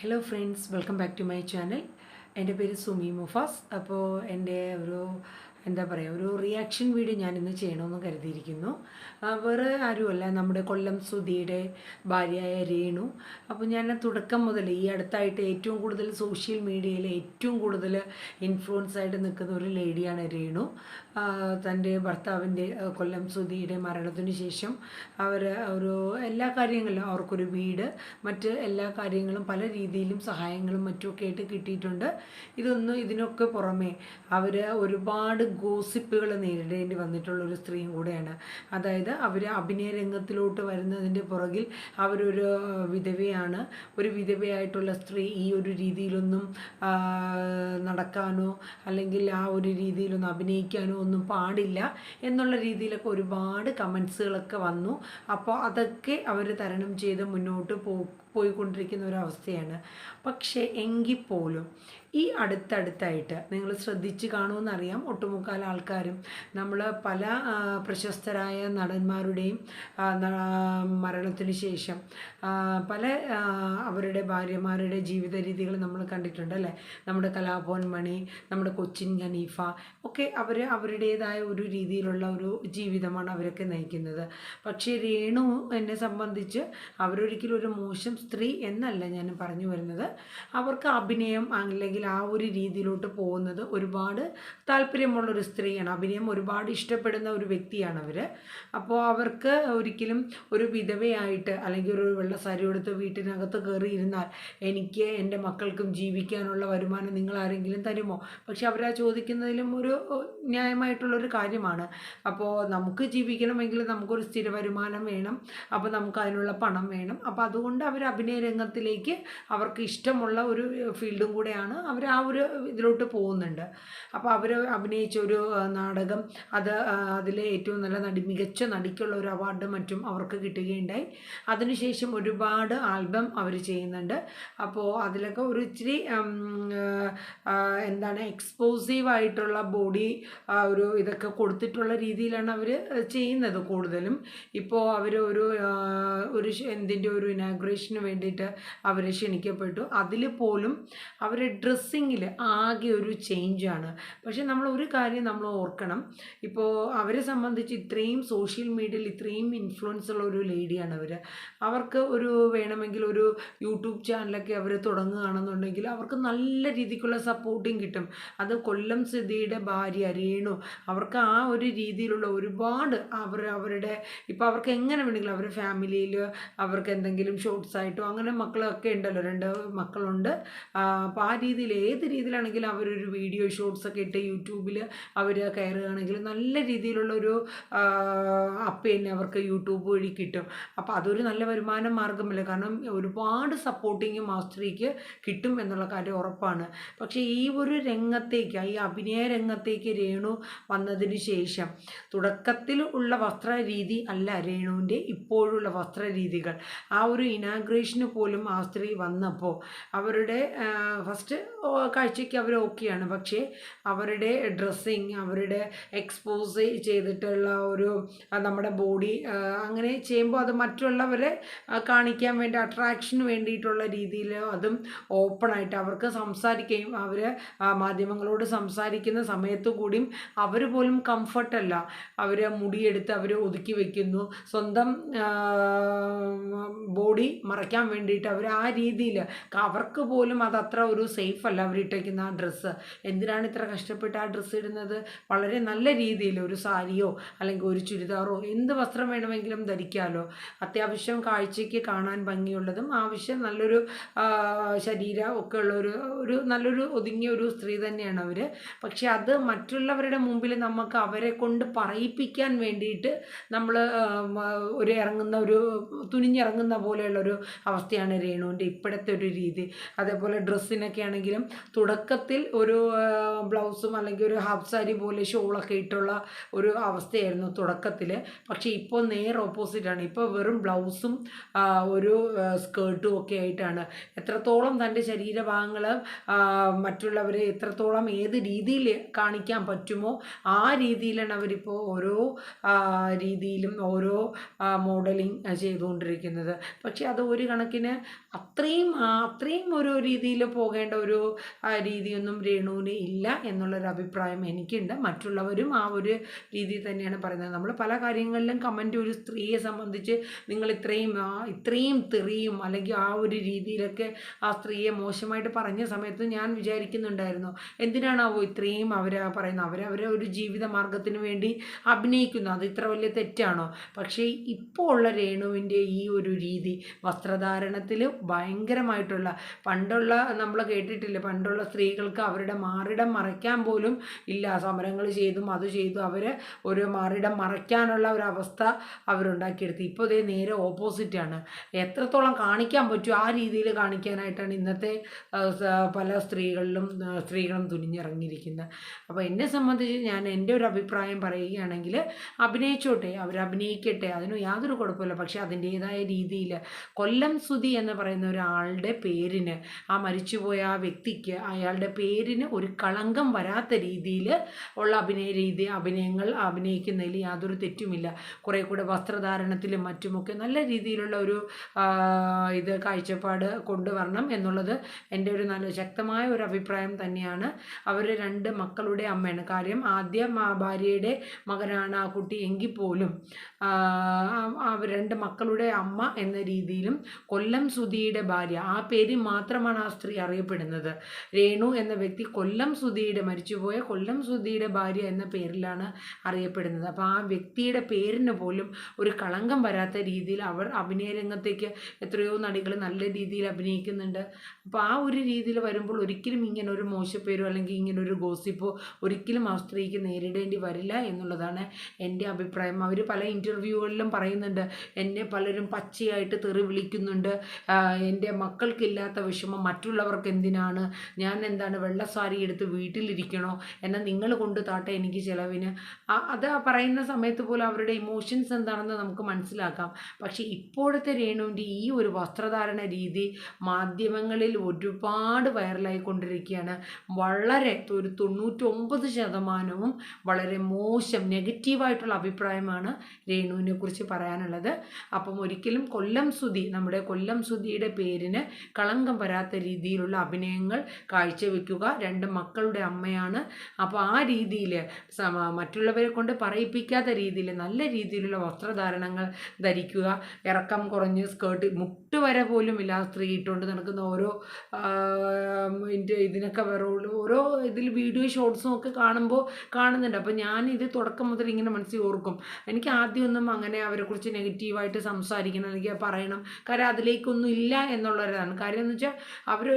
Hello friends welcome back to my channel എന്റെ പേര് സുമി മുഫാസ്. അപ്പോൾ എന്റെ ഒരു എന്താ പറയുക ഒരു റിയാക്ഷൻ വീഡിയോ ഞാൻ ഇന്ന് ചെയ്യണമെന്ന് കരുതിയിരിക്കുന്നു വേറെ ആരുമല്ല നമ്മുടെ കൊല്ലം സുധിയുടെ ഭാര്യയായ രേണു. അപ്പോൾ ഞാൻ തുടക്കം മുതൽ ഈ അടുത്തായിട്ട് ഏറ്റവും കൂടുതൽ സോഷ്യൽ മീഡിയയിൽ ഏറ്റവും കൂടുതൽ ഇൻഫ്ലുവൻസ് ആയിട്ട് നിൽക്കുന്ന ഒരു ലേഡിയാണ് രേണു. തന്റെ ഭർത്താവിന്റെ കൊല്ലം സുധിയുടെ മരണത്തിന് ശേഷം അവർ ഒരു എല്ലാ കാര്യങ്ങളിലും അവർക്കൊരു വീട് മറ്റ് എല്ലാ കാര്യങ്ങളും പല രീതിയിലും സഹായങ്ങളും മറ്റുമൊക്കെ ആയിട്ട് കിട്ടിയിട്ടുണ്ട്. ഇതൊന്നും ഇതിനൊക്കെ പുറമേ അവർ ഒരുപാട് ഗോസിപ്പുകൾ നേരിടേണ്ടി വന്നിട്ടുള്ള ഒരു സ്ത്രീയും കൂടെയാണ്. അതായത് അവർ അഭിനയ രംഗത്തിലോട്ട് വരുന്നതിന്റെ പുറകിൽ അവരൊരു വിധവയാണ്. ഒരു വിധവയായിട്ടുള്ള സ്ത്രീ ഈ ഒരു രീതിയിലൊന്നും നടക്കാനോ അല്ലെങ്കിൽ ആ ഒരു രീതിയിലൊന്നും അഭിനയിക്കാനോ ഒന്നും പാടില്ല എന്നുള്ള രീതിയിലൊക്കെ ഒരുപാട് കമൻസുകളൊക്കെ വന്നു. അപ്പോൾ അതൊക്കെ അവർ തരണം ചെയ്ത് മുന്നോട്ട് പോ പോയിക്കൊണ്ടിരിക്കുന്ന ഒരവസ്ഥയാണ് പക്ഷേ എങ്കിൽ പോലും ഈ അടുത്തടുത്തായിട്ട് നിങ്ങൾ ശ്രദ്ധിച്ച് കാണുമെന്നറിയാം. ഒട്ടുമുക്കാൽ ആൾക്കാരും നമ്മൾ പല പ്രശസ്തരായ നടന്മാരുടെയും മരണത്തിന് ശേഷം പല അവരുടെ ഭാര്യമാരുടെ ജീവിത രീതികൾ നമ്മൾ കണ്ടിട്ടുണ്ട് അല്ലേ? നമ്മുടെ കലാഭവൻ മണി നമ്മുടെ കൊച്ചിൻ ഖനീഫ ഒക്കെ അവർ അവരുടേതായ ഒരു രീതിയിലുള്ള ഒരു ജീവിതമാണ് അവരൊക്കെ നയിക്കുന്നത്. പക്ഷേ രേണു എന്നെ സംബന്ധിച്ച് അവരൊരിക്കലും ഒരു മോശം സ്ത്രീ എന്നല്ല ഞാൻ പറഞ്ഞു വരുന്നത്. അവർക്ക് അഭിനയം അല്ലെങ്കിൽ ആ ഒരു രീതിയിലോട്ട് പോകുന്നത് ഒരുപാട് താല്പര്യമുള്ളൊരു സ്ത്രീയാണ്. അഭിനയം ഒരുപാട് ഇഷ്ടപ്പെടുന്ന ഒരു വ്യക്തിയാണ് അവർ അപ്പോൾ അവർക്ക് ഒരിക്കലും ഒരു വിധവയായിട്ട് അല്ലെങ്കിൽ ഒരു വെള്ള സാരി എടുത്ത് വീട്ടിനകത്ത് കയറി ഇരുന്നാൽ എനിക്ക് എന്റെ മക്കൾക്കും ജീവിക്കാനുള്ള വരുമാനം നിങ്ങൾ ആരെങ്കിലും തരുമോ? പക്ഷെ അവരാ ചോദിക്കുന്നതിലും ഒരു ന്യായമായിട്ടുള്ളൊരു കാര്യമാണ്. അപ്പോൾ നമുക്ക് ജീവിക്കണമെങ്കിൽ നമുക്കൊരു സ്ഥിര വരുമാനം വേണം. അപ്പോൾ നമുക്ക് അതിനുള്ള പണം വേണം. അപ്പോൾ അതുകൊണ്ട് അവർ അഭിനയ രംഗത്തിലേക്ക് അവർക്ക് ഇഷ്ടമുള്ള ഒരു ഫീൽഡും കൂടെയാണ് അവർ ആ ഒരു ഇതിലോട്ട് പോകുന്നുണ്ട്. അപ്പോൾ അവർ അഭിനയിച്ച ഒരു നാടകം അത് അതിലെ ഏറ്റവും നല്ല നടി മികച്ച നടിക്കുള്ള ഒരു അവാർഡ് മറ്റും അവർക്ക് കിട്ടുകയുണ്ടായി. അതിനുശേഷം ഒരുപാട് ആൽബം അവർ ചെയ്യുന്നുണ്ട്. അപ്പോൾ അതിലൊക്കെ ഒരു ഇച്ചിരി എന്താണ് എക്സ്പോസീവ് ആയിട്ടുള്ള ബോഡി ഒരു ഇതൊക്കെ കൊടുത്തിട്ടുള്ള രീതിയിലാണ് അവർ ചെയ്യുന്നത് കൂടുതലും. ഇപ്പോൾ അവർ ഒരു ഒരു എന്തിന്റെ ഒരു ഇനാഗ്രേഷന് വേണ്ടിയിട്ട് അവർ ക്ഷണിക്കപ്പെട്ടു. അതിൽ പോലും അവർ ഡ്രസ്സിങ്ങിൽ ആകെ ഒരു ചേഞ്ചാണ് പക്ഷെ നമ്മൾ ഒരു കാര്യം നമ്മൾ ഓർക്കണം. ഇപ്പോൾ അവരെ സംബന്ധിച്ച് ഇത്രയും സോഷ്യൽ മീഡിയയിൽ ഇത്രയും ഇൻഫ്ലുവൻസ് ഉള്ള ഒരു ലേഡിയാണ് അവർ അവർക്ക് ഒരു വേണമെങ്കിൽ ഒരു യൂട്യൂബ് ചാനലൊക്കെ അവർ തുടങ്ങുകയാണെന്നുണ്ടെങ്കിൽ അവർക്ക് നല്ല രീതിക്കുള്ള സപ്പോർട്ടിങ് കിട്ടും. അത് കൊല്ലം സിദ്ധിയുടെ ഭാര്യ രേണു അവർക്ക് ആ ഒരു രീതിയിലുള്ള ഒരുപാട് അവർ അവരുടെ ഇപ്പോൾ അവർക്ക് എങ്ങനെ വേണമെങ്കിലും അവരുടെ ഫാമിലിയിൽ അവർക്ക് എന്തെങ്കിലും ഷോർട്സ് ആയിട്ടോ അങ്ങനെ മക്കളൊക്കെ ഉണ്ടല്ലോ രണ്ട് മക്കളുണ്ട്. അപ്പോൾ ആ രീതിയിൽ ഏത് രീതിയിലാണെങ്കിലും അവരൊരു വീഡിയോ ഷോർട്സ് ഒക്കെ ഇട്ട് യൂട്യൂബിൽ അവർ കയറുകയാണെങ്കിൽ നല്ല രീതിയിലുള്ള ഒരു അപ്പ് തന്നെ അവർക്ക് യൂട്യൂബ് വഴി കിട്ടും. അപ്പോൾ അതൊരു നല്ല വരുമാന മാർഗമല്ലേ കാരണം ഒരുപാട് സപ്പോർട്ടിങ് മാസ്റ്ററിക്ക് കിട്ടും എന്നുള്ള കാര്യം ഉറപ്പാണ്. പക്ഷേ ഈ ഒരു രംഗത്തേക്ക് ഈ അഭിനയ രംഗത്തേക്ക് രേണു വന്നതിന് ശേഷം തുടക്കത്തിൽ ഉള്ള വസ്ത്രരീതി അല്ല രേണുവിന്റെ ഇപ്പോഴുള്ള വസ്ത്രരീതികൾ. ആ ഒരു ഇനാഗ്രേഷന് പോലും ആ സ്ത്രീ വന്നപ്പോൾ അവരുടെ ഫസ്റ്റ് കാഴ്ചയ്ക്ക് അവർ ഓക്കെയാണ് പക്ഷേ അവരുടെ ഡ്രസ്സിങ് അവരുടെ എക്സ്പോസ് ചെയ്തിട്ടുള്ള ഒരു നമ്മുടെ ബോഡി അങ്ങനെ ചെയ്യുമ്പോൾ അത് മറ്റുള്ളവരെ കാണിക്കാൻ വേണ്ടി അട്രാക്ഷന് വേണ്ടിയിട്ടുള്ള രീതിയിൽ അതും ഓപ്പണായിട്ട് അവർക്ക് സംസാരിക്കുകയും അവർ മാധ്യമങ്ങളോട് സംസാരിക്കുന്ന സമയത്ത് കൂടിയും അവർ പോലും കംഫർട്ടല്ല അവർ മുടിയെടുത്ത് അവർ ഒതുക്കി വയ്ക്കുന്നു സ്വന്തം ബോഡി മറയ്ക്കാൻ വേണ്ടിയിട്ട് അവർ ആ രീതിയിൽ അവർക്ക് പോലും അതത്ര ഒരു സേഫ് അല്ല അവരിട്ടേക്കുന്ന ആ ഡ്രസ്സ് എന്തിനാണ് ഇത്ര കഷ്ടപ്പെട്ട് ആ ഡ്രസ്സ് ഇടുന്നത്? വളരെ നല്ല രീതിയിൽ ഒരു സാരിയോ അല്ലെങ്കിൽ ഒരു ചുരിദാറോ എന്ത് വസ്ത്രം വേണമെങ്കിലും ധരിക്കാമല്ലോ അത്യാവശ്യം കാഴ്ചയ്ക്ക് കാണാൻ ഭംഗിയുള്ളതും ആവശ്യം നല്ലൊരു ശരീരം ഒക്കെ ഉള്ള ഒരു ഒരു നല്ലൊരു ഒതുങ്ങിയ ഒരു സ്ത്രീ തന്നെയാണ് അവർ. പക്ഷെ അത് മറ്റുള്ളവരുടെ മുമ്പിൽ നമുക്ക് അവരെ കൊണ്ട് പറയിപ്പിക്കാൻ വേണ്ടിയിട്ട് നമ്മൾ ഒരു ഇറങ്ങുന്ന ഒരു തുനിഞ്ഞിറങ്ങുന്ന പോലെയുള്ള ഒരു അവസ്ഥയാണ് രേണുവിന്റെ ഇപ്പോഴത്തെ ഒരു രീതി. അതേപോലെ ഡ്രസ്സിനൊക്കെ ആണെങ്കിലും തുടക്കത്തിൽ ഒരു ബ്ലൗസും അല്ലെങ്കിൽ ഒരു ഹാഫ് സാരി പോലെ ഷോളൊക്കെ ഇട്ടുള്ള ഒരു അവസ്ഥയായിരുന്നു തുടക്കത്തിൽ പക്ഷേ ഇപ്പോൾ നേർ ഓപ്പോസിറ്റാണ് ഇപ്പോൾ വെറും ബ്ലൗസും ഒരു സ്കേർട്ടും ഒക്കെ ആയിട്ടാണ്. എത്രത്തോളം തന്റെ ശരീരഭാഗങ്ങൾ മറ്റുള്ളവരെ എത്രത്തോളം ഏത് രീതിയിൽ കാണിക്കാൻ പറ്റുമോ ആ രീതിയിലാണ് അവരിപ്പോൾ ഓരോ രീതിയിലും ഓരോ മോഡലിംഗ് ചെയ്തുകൊണ്ടിരിക്കുന്നത്. പക്ഷേ അത് ഒരു കണക്കിന് അത്രയും അത്രയും ഒരു രീതിയിൽ പോകേണ്ട ഒരു രീതിയൊന്നും രേണുവിന് ഇല്ല എന്നുള്ളൊരു അഭിപ്രായം എനിക്കുണ്ട്. മറ്റുള്ളവരും ആ ഒരു രീതിയിൽ തന്നെയാണ് പറയുന്നത്. നമ്മൾ പല കാര്യങ്ങളിലും കമന്റ് ഒരു സ്ത്രീയെ സംബന്ധിച്ച് നിങ്ങൾ ഇത്രയും ഇത്രയും തെറിയും അല്ലെങ്കിൽ ആ ഒരു രീതിയിലൊക്കെ ആ സ്ത്രീയെ മോശമായിട്ട് പറഞ്ഞ സമയത്ത് ഞാൻ വിചാരിക്കുന്നുണ്ടായിരുന്നു. എന്തിനാണാവോ ഇത്രയും അവർ പറയുന്നത്? അവരവരെ ഒരു ജീവിത മാർഗത്തിന് വേണ്ടി അഭിനയിക്കുന്നു. അത് ഇത്ര വലിയ തെറ്റാണോ? പക്ഷേ ഇപ്പോൾ ഉള്ള രേണുവിന്റെ ഈ ഒരു രീതി വസ്ത്രധാരണത്തിൽ ഭയങ്കരമായിട്ടുള്ള പണ്ടുള്ള നമ്മൾ കേട്ടിട്ടില്ല പണ്ടുള്ള സ്ത്രീകൾക്ക് അവരുടെ മാറിടം മറയ്ക്കാൻ പോലും ഇല്ല. സമരങ്ങൾ ചെയ്തും അത് ചെയ്തും അവർ ഒരു മാറിടം മറയ്ക്കാനുള്ള ഒരു അവസ്ഥ അവരുണ്ടാക്കിയെടുത്തു. ഇപ്പോൾ ഇതേ നേരെ ഓപ്പോസിറ്റാണ് എത്രത്തോളം കാണിക്കാൻ പറ്റുമോ ആ രീതിയിൽ കാണിക്കാനായിട്ടാണ് ഇന്നത്തെ പല സ്ത്രീകളിലും സ്ത്രീകളും തുനിഞ്ഞിറങ്ങിയിരിക്കുന്നത് അപ്പോൾ എന്നെ സംബന്ധിച്ച് ഞാൻ എന്റെ ഒരു അഭിപ്രായം പറയുകയാണെങ്കിൽ അഭിനയിച്ചോട്ടെ അവർ അഭിനയിക്കട്ടെ അതിന് യാതൊരു കുഴപ്പമില്ല. പക്ഷേ അതിന്റേതായ രീതിയിൽ കൊല്ലം സുധി എന്ന് പറയുന്ന ഒരാളുടെ പേരിന് ആ മരിച്ചുപോയ ആ വ്യക്തിക്ക് അയാളുടെ പേരിന് ഒരു കളങ്കം വരാത്ത രീതിയിൽ ഉള്ള അഭിനയ രീതി അഭിനയങ്ങൾ അഭിനയിക്കുന്നതിൽ യാതൊരു തെറ്റുമില്ല. കുറേ കൂടെ വസ്ത്രധാരണത്തിലും മറ്റുമൊക്കെ നല്ല രീതിയിലുള്ള ഒരു ഇത് കാഴ്ചപ്പാട് കൊണ്ടുവരണം എന്നുള്ളത് എന്റെ ഒരു നല്ല ശക്തമായ ഒരു അഭിപ്രായം തന്നെയാണ്. അവർ രണ്ട് മക്കളുടെ അമ്മയാണ്. കാര്യം ആദ്യം ഭാര്യയുടെ മകനാണ് ആ കുട്ടി എങ്കിൽ പോലും രണ്ട് മക്കളുടെ അമ്മ എന്ന രീതിയിലും കൊല്ലം സുധിയുടെ ഭാര്യ. ആ പേര് മാത്രമാണ് ആ സ്ത്രീ അറിയപ്പെടുന്നത്. രേണു എന്ന വ്യക്തി കൊല്ലം സുധിയുടെ മരിച്ചുപോയ കൊല്ലം സുധിയുടെ ഭാര്യ എന്ന പേരിലാണ് അറിയപ്പെടുന്നത്. അപ്പോൾ ആ വ്യക്തിയുടെ പേരിന് പോലും ഒരു കളങ്കം വരാത്ത രീതിയിൽ അവർ അഭിനയ രംഗത്തേക്ക് എത്രയോ നടികൾ നല്ല രീതിയിൽ അഭിനയിക്കുന്നുണ്ട്. അപ്പോൾ ആ ഒരു രീതിയിൽ വരുമ്പോൾ ഒരിക്കലും ഇങ്ങനെ ഒരു മോശപ്പേരോ അല്ലെങ്കിൽ ഇങ്ങനെ ഒരു ഗോസിപ്പോ ഒരിക്കലും ആ സ്ത്രീക്ക് നേരിടേണ്ടി വരില്ല എന്നുള്ളതാണ് എന്റെ അഭിപ്രായം. അവർ പല ഇന്റർവ്യൂകളിലും പറയുന്നുണ്ട് എന്നെ പലരും പച്ചയായിട്ട് തെറി വിളിക്കുന്നുണ്ട് ആഹ് എന്റെ മക്കൾക്കില്ലാത്ത വിഷമം മറ്റുള്ളവർക്ക് എന്തിനാണ്? ഞാൻ എന്താണ് വെള്ള സാരി എടുത്ത് വീട്ടിലിരിക്കണോ? എന്നാൽ നിങ്ങൾ കൊണ്ട് താട്ടെ എനിക്ക് ചിലവിന്. അത് പറയുന്ന സമയത്ത് പോലും അവരുടെ ഇമോഷൻസ് എന്താണെന്ന് നമുക്ക് മനസ്സിലാക്കാം. പക്ഷേ ഇപ്പോഴത്തെ രേണുവിന്റെ ഈ ഒരു വസ്ത്രധാരണ രീതി മാധ്യമങ്ങളിൽ ഒരുപാട് വൈറലായിക്കൊണ്ടിരിക്കുകയാണ്. വളരെ ഒരു തൊണ്ണൂറ്റൊമ്പത് ശതമാനവും വളരെ മോശം നെഗറ്റീവായിട്ടുള്ള അഭിപ്രായമാണ് രേണുവിനെ കുറിച്ച് പറയാനുള്ളത്. അപ്പം ഒരിക്കലും കൊല്ലം സുധി നമ്മുടെ കൊല്ലം സുധിയുടെ പേരിന് കളങ്കം വരാത്ത രീതിയിലുള്ള അഭിനയങ്ങൾ കാഴ്ചവെക്കുക. രണ്ട് മക്കളുടെ അമ്മയാണ്. അപ്പോൾ ആ രീതിയിൽ മറ്റുള്ളവരെ കൊണ്ട് പറയിപ്പിക്കാത്ത രീതിയിൽ നല്ല രീതിയിലുള്ള വസ്ത്രധാരണങ്ങൾ ധരിക്കുക. ഇറക്കം കുറഞ്ഞ് സ്കേർട്ട് മുട്ട് വരെ പോലും ഇല്ല സ്ത്രീ ഇട്ടുകൊണ്ട് നടക്കുന്ന ഓരോ ഇതിനൊക്കെ വേറെ ഓരോ ഇതിൽ വീഡിയോ ഷോർട്സും ഒക്കെ കാണുമ്പോൾ കാണുന്നുണ്ട്. അപ്പോൾ ഞാൻ ഇത് തുടക്കം മുതൽ ഇങ്ങനെ മനസ്സിൽ ഓർക്കും. എനിക്ക് ആദ്യമൊന്നും അങ്ങനെ അവരെക്കുറിച്ച് നെഗറ്റീവായിട്ട് സംസാരിക്കണം അല്ലെങ്കിൽ പറയണം. കാര്യം അതിലേക്കൊന്നും ഇല്ല എന്നുള്ളൊരിതാണ്. കാര്യം എന്ന് വെച്ചാൽ അവർ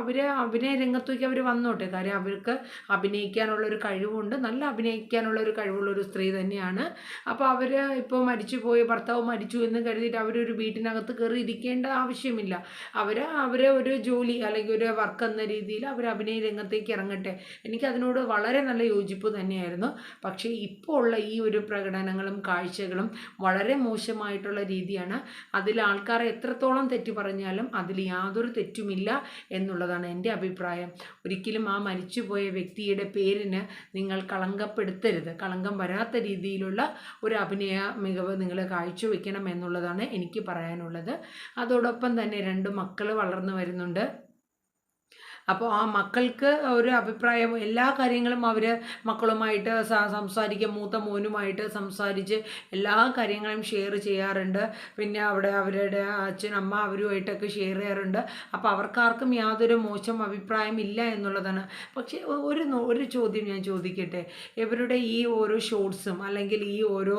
അവർ അഭിനയ രംഗത്തേക്ക് അവർ വന്നോട്ടെ. കാര്യം അവർക്ക് അഭിനയിക്കാനുള്ള ഒരു കഴിവുണ്ട്. നല്ല അഭിനയിക്കാനുള്ള ഒരു കഴിവുള്ള ഒരു സ്ത്രീ തന്നെയാണ്. അപ്പോൾ അവർ ഇപ്പോൾ മരിച്ചു പോയി ഭർത്താവ് മരിച്ചു എന്ന് കരുതിയിട്ട് അവരൊരു വീട്ടിനകത്ത് കയറി ഇരിക്കേണ്ട ആവശ്യമില്ല. അവർ അവരെ ഒരു ജോലി അല്ലെങ്കിൽ ഒരു വർക്ക് എന്ന രീതിയിൽ അവർ അഭിനയ രംഗത്തേക്ക് ഇറങ്ങട്ടെ. എനിക്ക് അതിനോട് വളരെ നല്ല യോജിപ്പ് തന്നെയായിരുന്നു. പക്ഷേ ഇപ്പോൾ ഉള്ള ഈ ഒരു പ്രകടനങ്ങളും കാഴ്ചകളും വളരെ മോശമായിട്ടുള്ള രീതിയാണ്. അതിൽ ആൾക്കാർ എത്രത്തോളം തെറ്റ് പറഞ്ഞാലും അതിൽ യാതൊരു തെറ്റുമില്ല എന്നുള്ളതാണ് എന്റെ അഭിപ്രായം. ഒരിക്കലും ആ മരിച്ചുപോയ വ്യക്തിയുടെ പേരിന് നിങ്ങൾ കളങ്കപ്പെടുത്തരുത്. കളങ്കം വരാത്ത രീതിയിലുള്ള ഒരു അഭിനയ മികവ് നിങ്ങൾ കാഴ്ചവെക്കണം എന്നുള്ളതാണ് എനിക്ക് പറയാനുള്ളത്. അതോടൊപ്പം തന്നെ രണ്ട് മക്കൾ വളർന്നു വരുന്നുണ്ട്. അപ്പോൾ ആ മക്കൾക്ക് ഒരു അഭിപ്രായം എല്ലാ കാര്യങ്ങളും അവർ മക്കളുമായിട്ട് സംസാരിക്കുക മൂത്ത മോനുമായിട്ട് സംസാരിച്ച് എല്ലാ കാര്യങ്ങളും ഷെയർ ചെയ്യാറുണ്ട്. പിന്നെ അവിടെ അവരുടെ അച്ഛൻ അമ്മ അവരുമായിട്ടൊക്കെ ഷെയർ ചെയ്യാറുണ്ട്. അപ്പോൾ അവർക്കാർക്കും യാതൊരു മോശം അഭിപ്രായം ഇല്ല എന്നുള്ളതാണ്. പക്ഷേ ഒരു ഒരു ചോദ്യം ഞാൻ ചോദിക്കട്ടെ? ഇവരുടെ ഈ ഓരോ ഷോർട്സും അല്ലെങ്കിൽ ഈ ഓരോ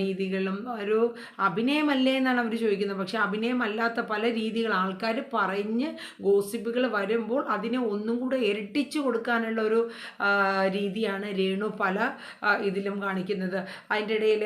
രീതികളും ഒരു അഭിനയമല്ലേ എന്നാണ് അവർ ചോദിക്കുന്നത്. പക്ഷേ അഭിനയമല്ലാത്ത പല രീതികൾ ആൾക്കാർ പറഞ്ഞ് ഗോസിപ്പുകൾ വരുമ്പോൾ അതിനെ ഒന്നും കൂടെ ഇരട്ടിച്ചു കൊടുക്കാനുള്ള ഒരു രീതിയാണ് രേണു പല ഇതിലും കാണിക്കുന്നത്. അതിന്റെ ഇടയിൽ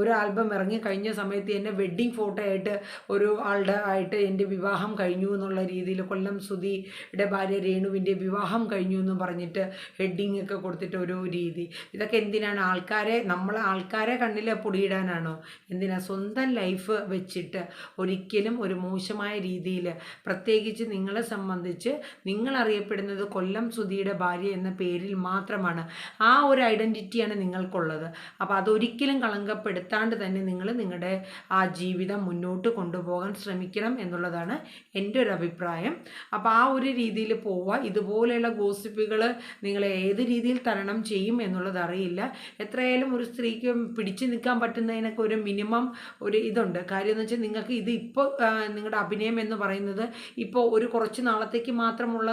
ഒരു ആൽബം ഇറങ്ങി കഴിഞ്ഞ സമയത്ത് തന്നെ വെഡ്ഡിങ് ഫോട്ടോ ആയിട്ട് ഒരു ആളുടെ ആയിട്ട് എന്റെ വിവാഹം കഴിഞ്ഞു എന്നുള്ള രീതിയിൽ കൊല്ലം സുധിയുടെ ഭാര്യ രേണുവിന്റെ വിവാഹം കഴിഞ്ഞു എന്ന് പറഞ്ഞിട്ട് ഹെഡിങ് ഒക്കെ കൊടുത്തിട്ട് ഒരു രീതി. ഇതൊക്കെ എന്തിനാണ്? ആൾക്കാരെ നമ്മളെ ആൾക്കാരെ കണ്ണിൽ പൊടിയിടാനാണോ? എന്തിനാ സ്വന്തം ലൈഫ് വെച്ചിട്ട് ഒരിക്കലും ഒരു മോശമായ രീതിയിൽ പ്രത്യേകിച്ച് നിങ്ങളെ സംബന്ധിച്ച് നിങ്ങൾ നിങ്ങൾ അറിയപ്പെടുന്നത് കൊല്ലം സുധിയുടെ ഭാര്യ എന്ന പേരിൽ മാത്രമാണ്. ആ ഒരു ഐഡന്റിറ്റിയാണ് നിങ്ങൾക്കുള്ളത്. അപ്പോൾ അതൊരിക്കലും കളങ്കപ്പെടുത്താണ്ട് തന്നെ നിങ്ങൾ നിങ്ങളുടെ ആ ജീവിതം മുന്നോട്ട് കൊണ്ടുപോകാൻ ശ്രമിക്കണം എന്നുള്ളതാണ് എന്റെ ഒരു അഭിപ്രായം. അപ്പോൾ ആ ഒരു രീതിയിൽ പോവുക. ഇതുപോലെയുള്ള ഗോസിപ്പുകൾ നിങ്ങളെ ഏത് രീതിയിൽ തരണം ചെയ്യും എന്നുള്ളത് അറിയില്ല. എത്രയായാലും ഒരു സ്ത്രീക്ക് പിടിച്ചു നിൽക്കാൻ പറ്റുന്നതിനൊക്കെ ഒരു മിനിമം ഒരു ഇതുണ്ട്. കാര്യം എന്ന് വെച്ചാൽ നിങ്ങൾക്ക് ഇത് ഇപ്പോൾ നിങ്ങളുടെ അഭിനയം എന്ന് പറയുന്നത് ഇപ്പോൾ ഒരു കുറച്ച് നാളത്തേക്ക്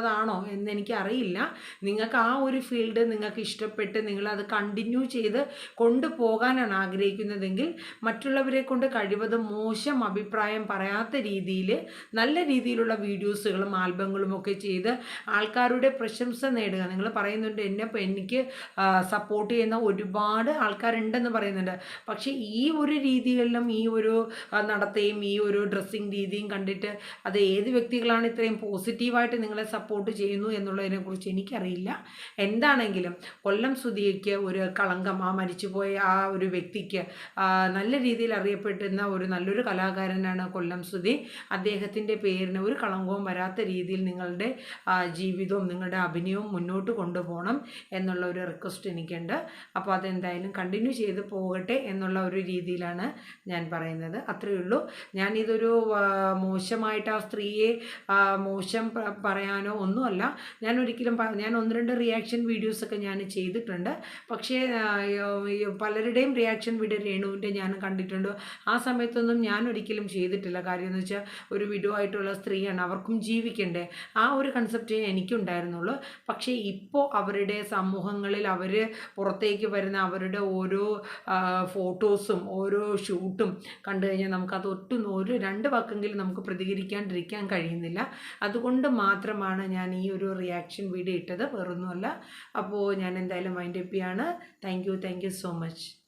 മാത്രമുള്ളതാണോ എന്ന് എനിക്കറിയില്ല നിങ്ങൾക്ക് ആ ഒരു ഫീൽഡ് നിങ്ങൾക്ക് ഇഷ്ടപ്പെട്ട് നിങ്ങളത് കണ്ടിന്യൂ ചെയ്ത് കൊണ്ടുപോകാനാണ് ആഗ്രഹിക്കുന്നതെങ്കിൽ മറ്റുള്ളവരെ കൊണ്ട് കഴിവതും മോശം അഭിപ്രായം പറയാത്ത രീതിയിൽ നല്ല രീതിയിലുള്ള വീഡിയോസുകളും ആൽബങ്ങളും ഒക്കെ ചെയ്ത് ആൾക്കാരുടെ പ്രശംസ നേടുക. നിങ്ങൾ പറയുന്നുണ്ട് എന്നെ എനിക്ക് സപ്പോർട്ട് ചെയ്യുന്ന ഒരുപാട് ആൾക്കാരുണ്ടെന്ന് പറയുന്നുണ്ട്. പക്ഷേ ഈ ഒരു രീതികളിലും ഈ ഒരു നടത്തയും ഈ ഒരു ഡ്രസ്സിങ് രീതിയും കണ്ടിട്ട് അത് ഏത് വ്യക്തികളാണ് ഇത്രയും പോസിറ്റീവായിട്ട് നിങ്ങളെ സപ്പോർട്ട് ചെയ്യുന്നു എന്നുള്ളതിനെക്കുറിച്ച് എനിക്കറിയില്ല. എന്താണെങ്കിലും കൊല്ലം സുധിയയ്ക്ക് ഒരു കളങ്കം ആ മരിച്ചുപോയ ആ ഒരു വ്യക്തിക്ക് നല്ല രീതിയിൽ അറിയപ്പെട്ടിരുന്ന ഒരു നല്ലൊരു കലാകാരനാണ് കൊല്ലം സുധി. അദ്ദേഹത്തിന്റെ പേരിന് ഒരു കളങ്കവും വരാത്ത രീതിയിൽ നിങ്ങളുടെ ജീവിതവും നിങ്ങളുടെ അഭിനയവും മുന്നോട്ട് കൊണ്ടുപോകണം എന്നുള്ള ഒരു റിക്വസ്റ്റ് എനിക്കുണ്ട്. അപ്പോൾ അതെന്തായാലും കണ്ടിന്യൂ ചെയ്ത് പോകട്ടെ എന്നുള്ള ഒരു രീതിയിലാണ് ഞാൻ പറയുന്നത്. അത്രയേ ഉള്ളൂ. ഞാനിതൊരു മോശമായിട്ട് ആ സ്ത്രീയെ മോശം പറയാനോ ഒന്നുമല്ല. ഞാൻ ഒരിക്കലും ഞാൻ ഒന്ന് രണ്ട് റിയാക്ഷൻ വീഡിയോസൊക്കെ ഞാൻ ചെയ്തിട്ടുണ്ട്. പക്ഷേ പലരുടെയും റിയാക്ഷൻ വീഡിയോ രേണുവിന്റെ ഞാൻ കണ്ടിട്ടുണ്ട്. ആ സമയത്തൊന്നും ഞാൻ ഒരിക്കലും ചെയ്തിട്ടില്ല. കാര്യം എന്ന് വെച്ചാൽ ഒരു വിഡോ ആയിട്ടുള്ള സ്ത്രീയാണ്. അവർക്കും ജീവിക്കണ്ടേ. ആ ഒരു കൺസെപ്റ്റ് എനിക്കുണ്ടായിരുന്നുള്ളൂ. പക്ഷേ ഇപ്പോൾ അവരുടെ സമൂഹങ്ങളിൽ അവർ പുറത്തേക്ക് വരുന്ന അവരുടെ ഓരോ ഫോട്ടോസും ഓരോ ഷൂട്ടും കണ്ടു കഴിഞ്ഞാൽ നമുക്കത് ഒട്ടും ഒരു രണ്ട് വാക്കെങ്കിലും നമുക്ക് പ്രതികരിക്കാണ്ടിരിക്കാൻ കഴിയുന്നില്ല. അതുകൊണ്ട് മാത്രമാണ് ഞാൻ ഈ ഒരു റിയാക്ഷൻ വീഡിയോ ഇട്ടത് വേറൊന്നുമല്ല. അപ്പോൾ ഞാൻ എന്തായാലും ചെയ്യാണ്. Thank you thank you so much